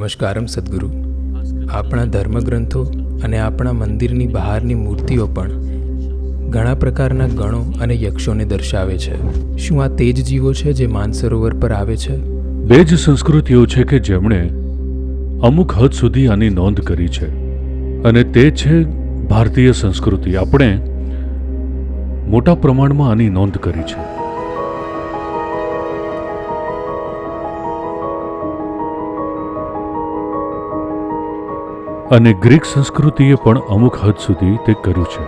નમસ્કારમ સદગુરુ. આપણા ધર્મગ્રંથો અને આપણા મંદિરની બહારની મૂર્તિઓ પણ ઘણા પ્રકારના ગણો અને યક્ષોને દર્શાવે છે. શું આ તે જ જીવો છે જે માનસરોવર પર આવે છે? બે જ સંસ્કૃતિઓ છે કે જેમણે અમુક હદ સુધી આની નોંધ કરી છે. અને તે છે ભારતીય સંસ્કૃતિ. આપણે મોટા પ્રમાણમાં આની નોંધ કરી છે. અને ગ્રીક સંસ્કૃતિએ પણ અમુક હદ સુધી તે કર્યું છે.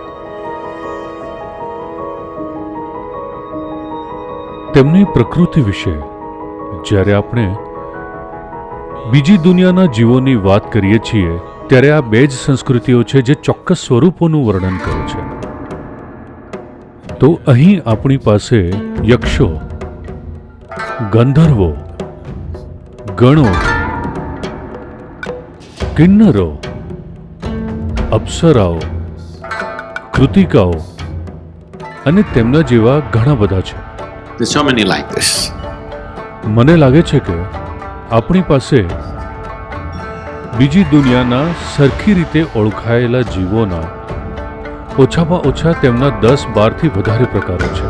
તેમની પ્રકૃતિ વિશે, જ્યારે આપણે બીજી દુનિયાના જીવોની વાત કરીએ છીએ, ત્યારે આ બે જ સંસ્કૃતિઓ છે જે ચોક્કસ સ્વરૂપોનું વર્ણન કરે છે. તો અહીં આપણી પાસે યક્ષો, ગંધર્વો, ગણો, કિન્નરો અપ્સરાઓ કૃતિકાઓ અને તેમના જેવા ઘણા બધા છે. There's so many like this. મને લાગે છે કે આપણી પાસે બીજી દુનિયાના સરખી રીતે ઓળખાયેલા જીવોના ઓછામાં ઓછા તેમના દસ બારથી વધારે પ્રકારો છે.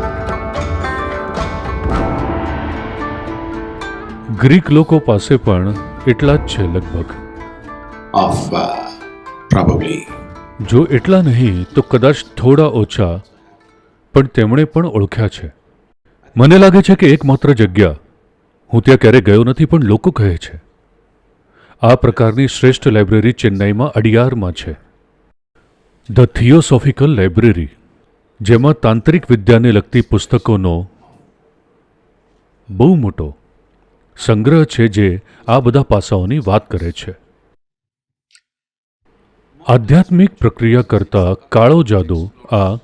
ગ્રીક લોકો પાસે પણ એટલા જ છે લગભગ. Of uh, probably જો એટલા નહીં, તો કદાચ થોડા ઓછા. પણ તેમણે પણ ઓળખ્યા છે. મને લાગે છે કે એકમાત્ર જગ્યા, હું ત્યાં ક્યારેય ગયો નથી, પણ લોકો કહે છે. આ પ્રકારની શ્રેષ્ઠ લાઇબ્રેરી ચેન્નાઈમાં અડિયારમાં છે. ધ થિયોસોફિકલ લાઇબ્રેરી, જેમાં તાંત્રિક વિદ્યાને લગતી પુસ્તકોનો બહુ મોટો સંગ્રહ છે જે આ બધા પાસાઓની વાત કરે છે. આધ્યાત્મિક પ્રક્રિયા કરતા કાળો જાદુ આ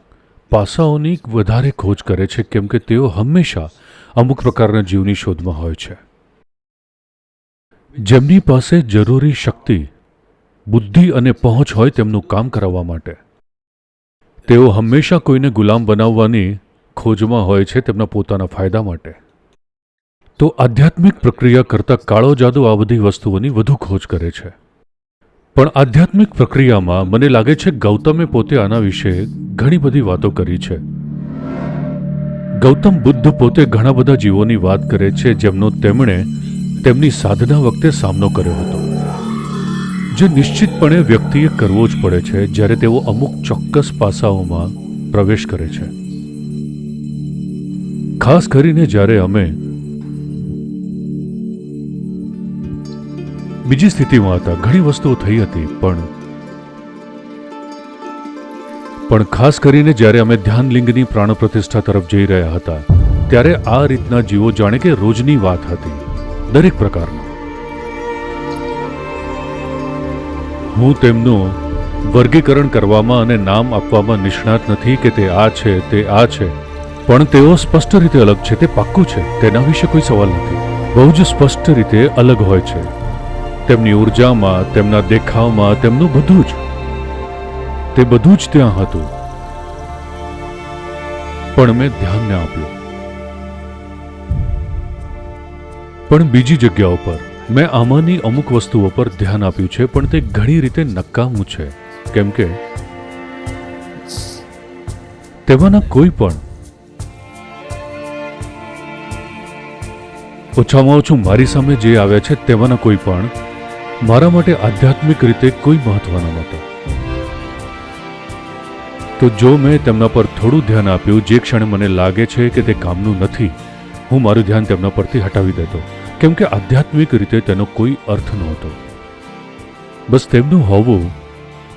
પાસાઓની વધારે ખોજ કરે છે, કેમ કે તેઓ હંમેશા અમુક પ્રકારના જીવની શોધમાં હોય છે. જેમની પાસે જરૂરી શક્તિ, બુદ્ધિ અને પહોંચ હોય તેમનું કામ કરાવવા માટે. તેઓ હંમેશા કોઈને ગુલામ બનાવવાની ખોજમાં હોય છે તેમના પોતાના ફાયદા માટે. તો આધ્યાત્મિક પ્રક્રિયા કરતાં કાળો જાદુ આ બધી વસ્તુઓની વધુ ખોજ કરે છે. પણ આધ્યાત્મિક પ્રક્રિયામાં મને લાગે છે ગૌતમે પોતે આના વિશે ઘણી બધી વાતો કરી છે. ગૌતમ બુદ્ધ પોતે ઘણા બધા જીવોની વાત કરે છે, જેમનો તેમણે તેમની સાધના વખતે સામનો કર્યો હતો. જે નિશ્ચિતપણે વ્યક્તિએ કરવો જ પડે છે, જ્યારે તેઓ અમુક ચોક્કસ પાસાઓમાં પ્રવેશ કરે છે. ખાસ કરીને જ્યારે અમે બીજી સ્થિતિમાં હતા ઘણી વસ્તુઓ થઈ હતી, પણ પણ ખાસ કરીને જ્યારે અમે ધ્યાનલિંગની પ્રાણ પ્રતિષ્ઠા તરફ જઈ રહ્યા હતા, ત્યારે આ રીતના જીવો જાણે કે રોજની વાત હતી, દરેક પ્રકારના. હું તેમનું વર્ગીકરણ કરવામાં અને નામ આપવામાં નિષ્ણાત નથી કે તે આ છે, તે આ છે, પણ તેઓ સ્પષ્ટ રીતે અલગ છે, તે પાક્કું છે, તેના વિશે કોઈ સવાલ નથી. બહુ જ સ્પષ્ટ રીતે અલગ હોય છે. તેમની ઉર્જામાં, તેમના દેખાવમાં, તેમનું બધું જ. તે બધું જ ત્યાં હતું. પણ મેં ધ્યાન ન આપ્યું. પણ બીજી જગ્યાઓ પર મેં આમાંની અમુક વસ્તુઓ પર ધ્યાન આપ્યું છે, પણ તે ઘણી રીતે નકામું છે. કેમ કે, તેમાંના કોઈ પણ ઓછામાં ઓછું મારી સામે જે આવ્યા છે તેમાંના કોઈ પણ મારા માટે આધ્યાત્મિક રીતે કોઈ મહત્વના નહોતા. તો જો મેં તેમના પર થોડું ધ્યાન આપ્યું, જે ક્ષણે મને લાગે છે કે તે કામનું નથી, હું મારું ધ્યાન તેમના પરથી હટાવી દેતો, કેમ કે આધ્યાત્મિક રીતે તેનો કોઈ અર્થ નહોતો. બસ તેમનું હોવું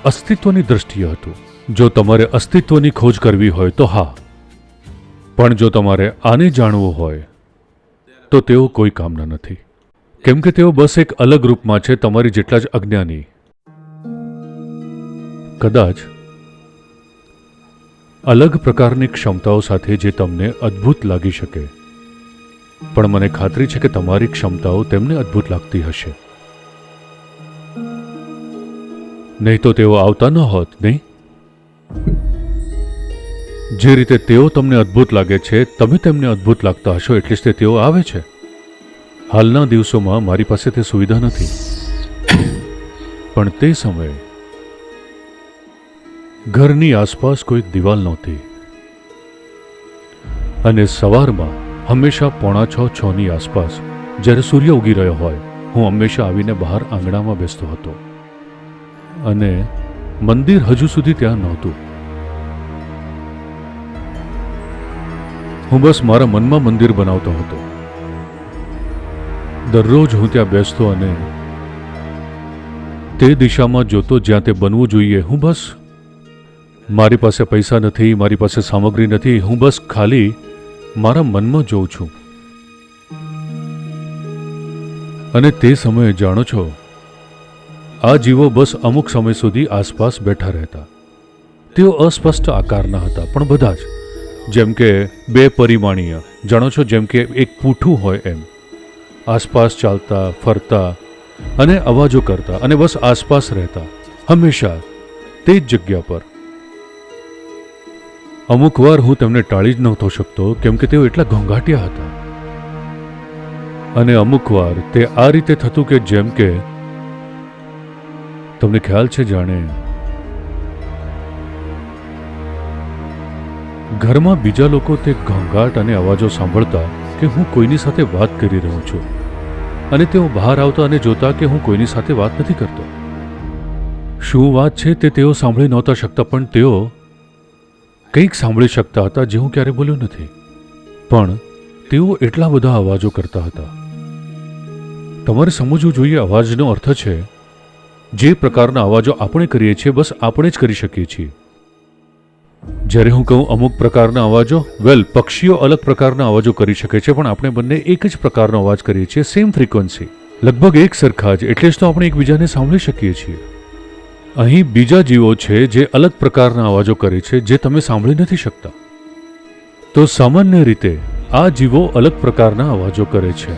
અસ્તિત્વની દ્રષ્ટિએ હતું. જો તમારે અસ્તિત્વની ખોજ કરવી હોય તો હા. પણ જો તમારે આને જાણવું હોય, તો તેઓ કોઈ કામના નથી. કેમ કે તેઓ બસ એક અલગ રૂપમાં છે તમારી જેટલા જ અજ્ઞાની. કદાચ અલગ પ્રકારની ક્ષમતાઓ સાથે જે તમને અદ્ભુત લાગી શકે. પણ મને ખાતરી છે કે તમારી ક્ષમતાઓ તેમને અદ્ભુત લાગતી હશે. નહીં તો તેઓ આવતા ન હોત, નહીં? જે રીતે તેઓ તમને અદ્ભુત લાગે છે, તમે તેમને અદ્ભુત લાગતા હશો, એટલે જ તેઓ આવે છે. હાલના દિવસોમાં મારી પાસે તે સુવિધા નથી. પણ તે સમયે ઘરની આસપાસ કોઈ દિવાલ નહોતી. અને સવારમાં હંમેશા પોણા છ છની આસપાસ જ્યારે સૂર્ય ઉગી રહ્યો હોય, હું હંમેશા આવીને બહાર આંગણામાં બેસતો હતો. અને મંદિર હજુ સુધી ત્યાં નહોતું. હું બસ મારા મનમાં મંદિર બનાવતો હતો. દરરોજ હું ત્યાં બેસતો અને તે દિશામાં જોતો જ્યાં તે બનવું જોઈએ. હું બસ મારી પાસે પૈસા નથી, મારી પાસે સામગ્રી નથી. હું બસ ખાલી મારા મનમાં જોઉં છું. અને તે સમયે જાણો છો, આ જીવો બસ અમુક સમય સુધી આસપાસ બેઠા રહેતા. તેઓ અસ્પષ્ટ આકારના હતા, પણ બધા જ. જેમ કે બે પરિમાણીય. જાણો છો જેમ કે એક પૂઠું હોય એમ. આસપાસ ચાલતા, ફરતા અને અવાજો કરતા અને બસ આસપાસ રહેતા, હંમેશા તે જ જગ્યા પર. અમુક વાર હું તેમને ટાળી જ નહોતો શકતો, કેમ કે તેઓ એટલા ઘોંઘાટિયા હતા. અને અમુક વાર તે આ રીતે થતું કે જેમ કે, તમને ખ્યાલ છે જાણે, ઘરમાં બીજા લોકો તે ઘોંઘાટ અને અવાજો સાંભળતા કે હું કોઈની સાથે વાત કરી રહ્યો છું. અને તેઓ બહાર આવતા અને જોતા કે હું કોઈની સાથે વાત નથી કરતો. શું વાત છે તે તેઓ સાંભળી નહોતા શકતા, પણ તેઓ કંઈક સાંભળી શકતા હતા જે હું ક્યારે બોલ્યો નથી. પણ તેઓ એટલા બધા અવાજો કરતા હતા. તમારે સમજવું જોઈએ, અવાજનો અર્થ છે, જે પ્રકારના અવાજો આપણે કરીએ છીએ, બસ આપણે જ કરી શકીએ છીએ. જ્યારે હું કહું અમુક પ્રકારના અવાજો વેલ પક્ષીઓ અલગ પ્રકારના અવાજો કરી શકે છે, પણ આપણે બંને એક જ પ્રકારનો અવાજ કરીએ છીએ સેમ ફ્રીક્વન્સી લગભગ એક સરખા જ, એટલે જ તો આપણે એકબીજાને સાંભળી શકીએ છીએ. અહીં બીજા જીવો છે જે અલગ પ્રકારના અવાજો કરે છે, જે તમે સાંભળી નથી શકતા. તો સામાન્ય રીતે આ જીવો અલગ પ્રકારના અવાજો કરે છે.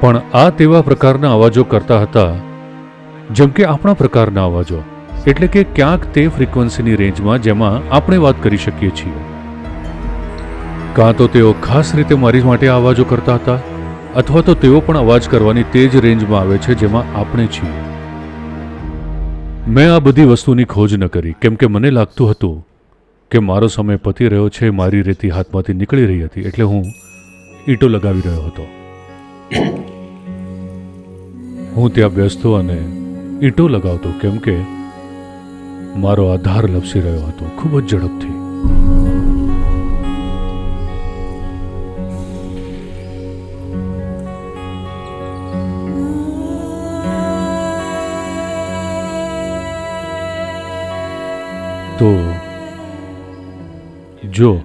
પણ આ તેવા પ્રકારના અવાજો કરતા હતા, જેમ કે આપણા પ્રકારના અવાજો. એટલે કે ક્યાંક તે ફ્રીક્વન્સીની રેન્જમાં જેમાં આપણે વાત કરી શકીએ છીએ. કાં તો તેઓ ખાસ રીતે મારી માટે અવાજો કરતા હતા, અથવા તો તેઓ પણ અવાજ કરવાની તે જ રેન્જમાં આવે છે જેમાં આપણે છીએ. મેં આ બધી વસ્તુની ખોજ ન કરી, કેમ કે મને લાગતું હતું કે મારો સમય પતી રહ્યો છે, મારી રેતી હાથમાંથી નીકળી રહી હતી, એટલે હું ઈંટો લગાવી રહ્યો હતો. હું ત્યાં બેસતો અને ઈંટો લગાવતો, કેમ કે મારો આધાર લપસી રહ્યો હતો. ખૂબ જ ઝડપથી. તો, જો,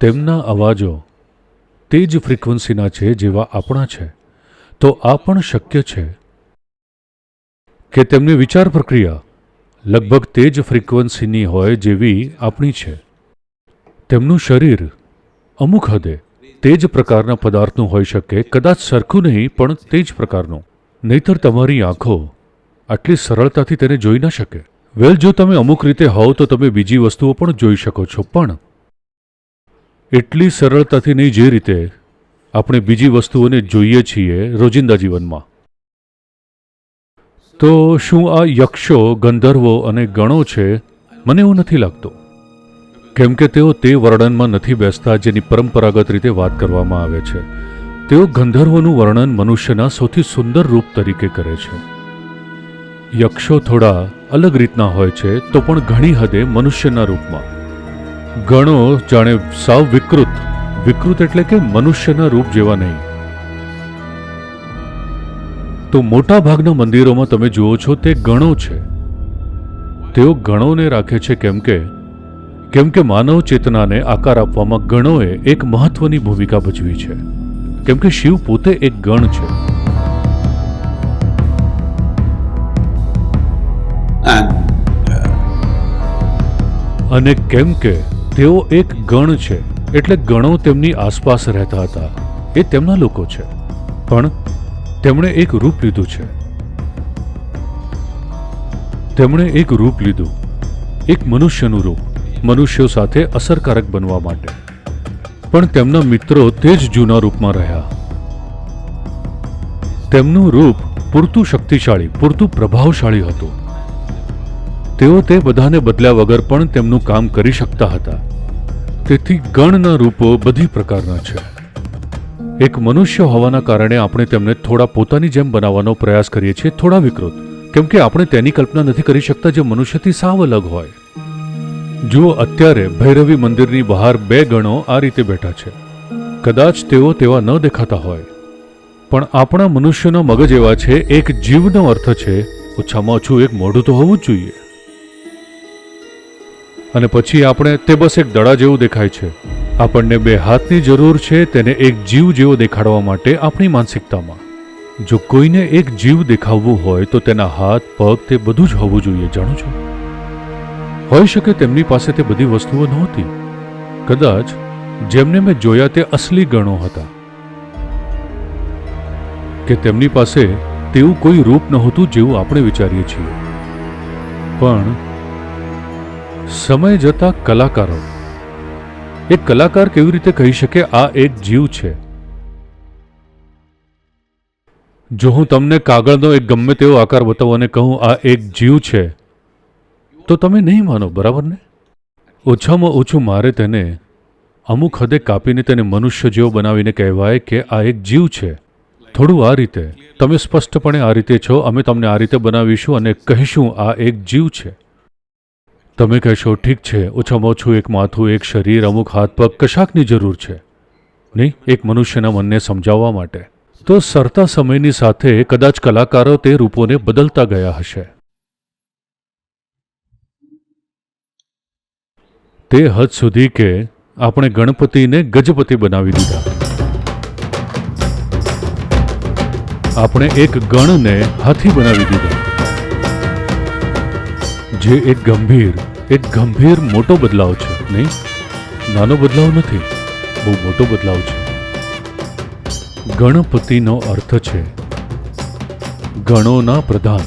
તેમના અવાજો તે જ ફ્રિકવન્સીના છે જેવા આપણા છે, તો આ પણ શક્ય છે કે તેમની વિચાર પ્રક્રિયા લગભગ તે જ ફ્રીક્વન્સીની હોય જેવી આપણી છે. તેમનું શરીર અમુક હદે તે જ પ્રકારના પદાર્થનું હોઈ શકે, કદાચ સરખું નહીં, પણ તે જ પ્રકારનું. નહીતર તમારી આંખો આટલી સરળતાથી તેને જોઈ ન શકે. વેલ, જો તમે અમુક રીતે હોવ તો તમે બીજી વસ્તુઓ પણ જોઈ શકો છો, પણ એટલી સરળતાથી નહીં જે રીતે આપણે બીજી વસ્તુઓને જોઈએ છીએ રોજિંદા જીવનમાં. તો શું આ યક્ષો, ગંધર્વો અને ગણો છે? મને એવું નથી લાગતું. કેમ કે તેઓ તે વર્ણનમાં નથી બેસતા જેની પરંપરાગત રીતે વાત કરવામાં આવે છે. તેઓ ગંધર્વોનું વર્ણન મનુષ્યના સૌથી સુંદર રૂપ તરીકે કરે છે. યક્ષો થોડા અલગ રીતના હોય છે, તો પણ ઘણી હદે મનુષ્યના રૂપમાં. ગણો જાણે સાવ વિકૃત. વિકૃત એટલે કે મનુષ્યના રૂપ જેવા નહીં. તો મોટા ભાગના મંદિરોમાં તમે જુઓ છો તે ગણો છે. તેઓ ગણોને રાખે છે કેમ કે કેમ કે માનવ ચેતનાને આકાર આપવામાં ગણોએ એક મહત્વની ભૂમિકા ભજવી છે. કેમ કે શિવ પોતે એક ગણ છે. અને કેમ કે તેઓ એક ગણ છે એટલે ગણો તેમની આસપાસ રહેતા હતા. એ તેમના લોકો છે. પણ તેમણે એક રૂપ લીધું છે. તેમણે એક રૂપ લીધું. એક મનુષ્યનું રૂપ, મનુષ્યો સાથે અસરકારક બનવા માટે. પણ તેમના મિત્રો તે જ જૂના રૂપમાં રહ્યા. તેમનું રૂપ પૂરતું શક્તિશાળી, પૂરતું પ્રભાવશાળી હતું. તેઓ તે બધાને બદલ્યા વગર પણ તેમનું કામ કરી શકતા હતા. તેથી ગણના રૂપો બધી પ્રકારના છે. એક મનુષ્ય હોવાના કારણે આપણે તેમને થોડા પોતાની જેમ બનાવવાનો પ્રયાસ કરીએ છીએ, થોડા વિકૃત. કેમ કે આપણે તેની કલ્પના નથી કરી શકતા જે મનુષ્યથી સાવ અલગ હોય. જુઓ, અત્યારે ભૈરવી મંદિરની બહાર બે ગણો આ રીતે બેઠા છે. કદાચ તેઓ તેવા ન દેખાતા હોય. પણ આપણા મનુષ્યનો મગજ એવા છે, એક જીવનો અર્થ છે, ઓછામાં ઓછું એક મોઢું તો હોવું જ જોઈએ. અને પછી આપણે તે બસ એક દડા જેવું દેખાય છે. આપણને બે હાથની જરૂર છે તેને એક જીવ જેવો દેખાડવા માટે આપણી માનસિકતામાં. જો કોઈને એક જીવ દેખાવવું હોય તો તેના હાથ, પગ તે બધું જ હોવું જોઈએ, જાણો છો? હોઈ શકે તેમની પાસે તે બધી વસ્તુઓ નહોતી. કદાચ જેમને મેં જોયા તે અસલી ગણો હતા. કે તેમની પાસે તેવું કોઈ રૂપ નહોતું જેવું આપણે વિચારીએ છીએ. પણ સમય જતા કલાકારો એક કલાકાર કેવી રીતે કહી શકે આ એક જીવ છે? જો હું તમને કાગળનો એક ગમે તેવો આકાર બતાવું અને કહું, આ એક જીવ છે, તો તમે નહીં માનો, બરાબર ને? ઓછામાં ઓછું મારે તેને અમુક હદે કાપીને તેને મનુષ્ય જેવો બનાવીને કહેવાય કે આ એક જીવ છે. થોડું આ રીતે. તમે સ્પષ્ટપણે આ રીતે છો, અમે તમને આ રીતે બનાવીશું અને કહીશું, આ એક જીવ છે. તમે કહેશો, ઠીક છે, ઓછામાં ઓછું એક માથું, એક શરીર, અમુક હાથ પગ, કશાકની જરૂર છે. નહીં, એક મનુષ્યના મનને સમજાવવા માટે. તો સરતા સમયની સાથે કદાચ કલાકારો તે રૂપોને બદલતા ગયા હશે. તે હદ સુધી કે આપણે ગણપતિને ગજપતિ બનાવી દીધા. આપણે એક ગણને હાથી બનાવી દીધા. જે એક ગંભીર એક ગંભીર મોટો બદલાવ છે, નહીં? નાનો બદલાવ નથી, બહુ મોટો બદલાવ છે. ગણપતિનો અર્થ છે, ગણોના પ્રધાન.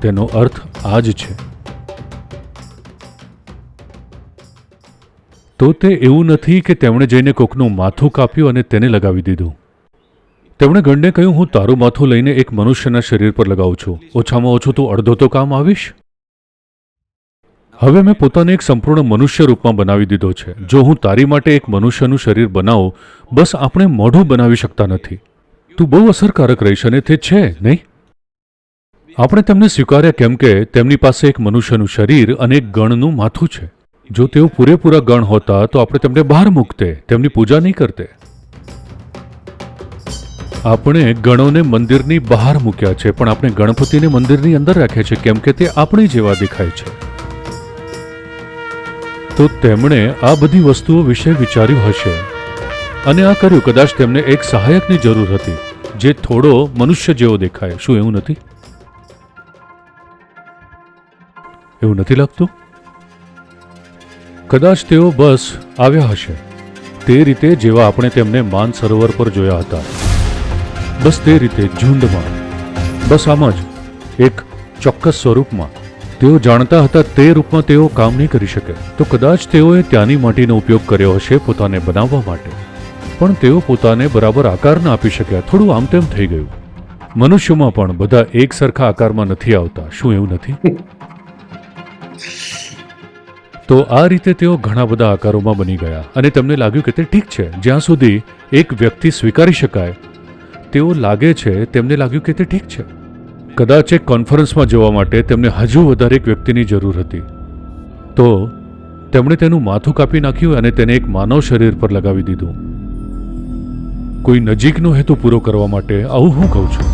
તેનો અર્થ આ જ છે. તો તે એવું નથી કે તેમણે જઈને કોકનું માથું કાપ્યું અને તેને લગાવી દીધું. તેમણે ગણને કહ્યું, હું તારું માથું લઈને એક મનુષ્યના શરીર પર લગાવું છું. ઓછામાં ઓછું તું અડધો તો કામ આવીશ? હવે મેં પોતાને એક સંપૂર્ણ મનુષ્ય રૂપમાં બનાવી દીધો છે. જો હું તારી માટે એક મનુષ્યનું શરીર બનાવું, બસ આપણે મોઢું બનાવી શકતા નથી. તું બહુ અસરકારક રહીશ અને તે છે, નહીં? આપણે તેમને સ્વીકાર્યા કેમ કે તેમની પાસે એક મનુષ્યનું શરીર અને એક ગણનું માથું છે. જો તેઓ પૂરેપૂરા ગણ હોતા, તો આપણે તેમને બહાર મૂકતે, તેમની પૂજા નહીં કરતે. આપણે ગણોને મંદિરની બહાર મૂક્યા છે, પણ આપણે ગણપતિને મંદિરની અંદર રાખ્યા છે, કેમ કે તે આપણી જેવા દેખાય છે. તો તેમણે આ બધી વસ્તુઓ વિશે વિચાર્યું હશે. અને આ કર્યું, કદાચ તેમને એક સહાયકની જરૂર હતી, જે થોડો મનુષ્ય જેવો દેખાય. શું એવું નથી? એવું નથી લાગતું? કદાચ તેઓ બસ આવ્યા હશે. તે રીતે જેવા આપણે તેમને માન સરોવર પર જોયા હતા. બસ તે રીતે ઝુંડમાં. બસ આમ જ, એક ચોક્કસ સ્વરૂપમાં. તેઓ જાણતા હતા તે રૂપમાં તેઓ કામ નહીં કરી શકે. તો કદાચ તેઓએ ત્યાંની માટીનો ઉપયોગ કર્યો હશે પોતાને બનાવવા માટે. પણ તેઓ પોતાને બરાબર આકાર ના આપી શક્યા. થોડું આમ તેમ થઈ ગયું. મનુષ્યમાં પણ બધા એક સરખા આકારમાં નથી આવતા. શું એવું નથી? તો આ રીતે તેઓ ઘણા બધા આકારોમાં બની ગયા. અને તેમને લાગ્યું કે તે ઠીક છે. જ્યાં સુધી એક વ્યક્તિ સ્વીકારી શકાય તેઓ લાગે છે તેમને લાગ્યું કે તે ઠીક છે. કદાચ એક કોન્ફરન્સમાં જવા માટે તેમને હજુ વધારે એક વ્યક્તિની જરૂર હતી. તો તેમણે તેનું માથું કાપી નાખ્યું અને તેને એક માનવ શરીર પર લગાવી દીધું. કોઈ નજીકનો હેતુ પૂરો કરવા માટે આવું હું કહું છું?